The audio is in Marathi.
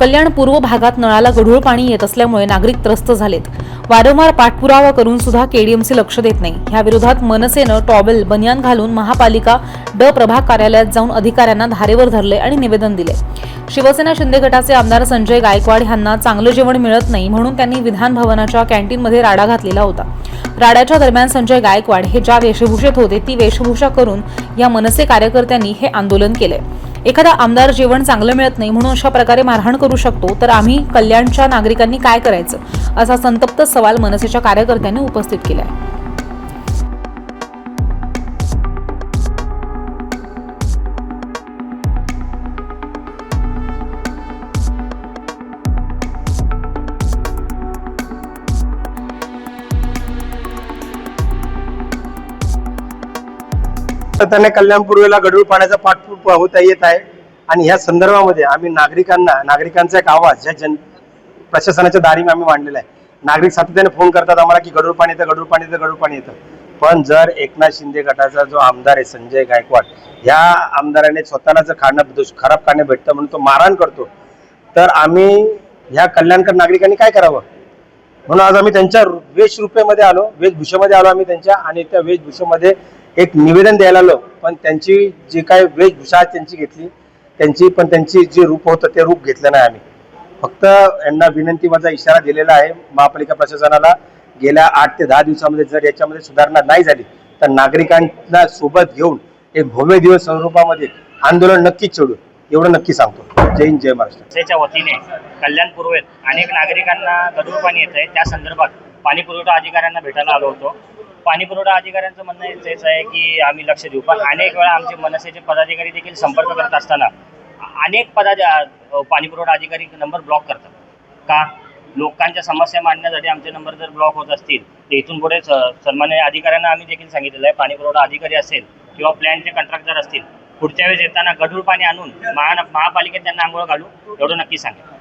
कल्याण पूर्व भागात नळाला गढूळ पाणी येत असल्यामुळे नागरिक त्रस्त झालेत. वारंवार पाठपुरावा करून सुद्धा केडीएमसी लक्ष देत नाही. याविरोधात मनसेनं टॉवेल बनियान घालून महापालिका ड प्रभाग कार्यालयात जाऊन अधिकाऱ्यांना धारेवर धरले आणि निवेदन दिले. शिवसेना शिंदे गटाचे आमदार संजय गायकवाड यांना चांगलं जेवण मिळत नाही म्हणून त्यांनी विधान भवनाच्या कॅन्टीनमध्ये राडा घातलेला होता. राड्याच्या दरम्यान संजय गायकवाड हे ज्या वेशभूषेत होते ती वेशभूषा करून या मनसे कार्यकर्त्यांनी हे आंदोलन केले एखादा आमदार जेवण चांगलं मिळत नाही म्हणून अशा प्रकारे मारहाण करू शकतो तर आम्ही कल्याणच्या नागरिकांनी काय करायचं? असा संतप्त सवाल मनसेच्या कार्यकर्त्यांनी उपस्थित केला आहे सातत्याने कल्याण पूर्वेला पाण्याचा पाठपुरावा होता येत आहे. आणि ह्या संदर्भामध्ये आम्ही नागरिकांना नागरिकांचा एक आवाज ह्या जन प्रशासनाच्या दारीने आम्ही मांडलेला आहे. नागरिक सातत्याने फोन करतात आम्हाला की गडूळ पाणी येतं गडूळ पाणी येतं गडूळ पाणी येतं. पण जर एकनाथ शिंदे गटाचा जो आमदार आहे संजय गायकवाड ह्या आमदाराने स्वतःला जर खाणं दुष- खराब खाणं भेटतं म्हणून तो मारहाण करतो तर आम्ही ह्या कल्याणकर नागरिकांनी काय करावं? म्हणून आज आम्ही त्यांच्या वेशरूपेमध्ये आलो वेशभूषेमध्ये आलो आम्ही त्यांच्या आणि त्या वेशभूषेमध्ये एक निवेदन द्यायला आलो पण त्यांची जी काय वेशभूषा त्यांची घेतली त्यांची पण त्यांची जे रूप होतं ते रूप घेतलं नाही आम्ही. फक्त यांना विनंती माझा इशारा दिलेला आहे महापालिका प्रशासनाला गेल्या आठ ते दहा दिवसामध्ये जर याच्यामध्ये सुधारणा नाही झाली तर नागरिकांना सोबत घेऊन एक भव्य दिवस स्वरूपामध्ये आंदोलन नक्कीच छोडू एवढं नक्की सांगतो. जय हिंद जय महाराष्ट्र. वतीने कल्याण पूर्वेत अनेक नागरिकांना गढूळ पाणी येत आहे त्या संदर्भात पाणी पुरवठा अधिकाऱ्यांना भेटायला आलो होतो. पाणी पुरवठा अधिकाऱ्यांचं म्हणणं हेच- आहे की आम्ही लक्ष देऊ. पण अनेक वेळा आमचे मनसेचे पदाधिकारी देखील संपर्क करत असताना अनेक पदाधिक पाणी पुरवठा अधिकारी नंबर ब्लॉक करतात. का? लोकांच्या समस्या मांडण्यासाठी आमचे नंबर जर ब्लॉक होत असतील तर इथून पुढे सन्मान्य अधिकाऱ्यांना आम्ही देखील सांगितलेलं आहे पाणी पुरवठा अधिकारी असेल किंवा प्लॅनचे कंत्राटदार असतील पुढच्या वेळेस येताना गढूळ पाणी आणून महा महापालिकेत त्यांना आंघोळ घालू एवढं नक्की सांगेल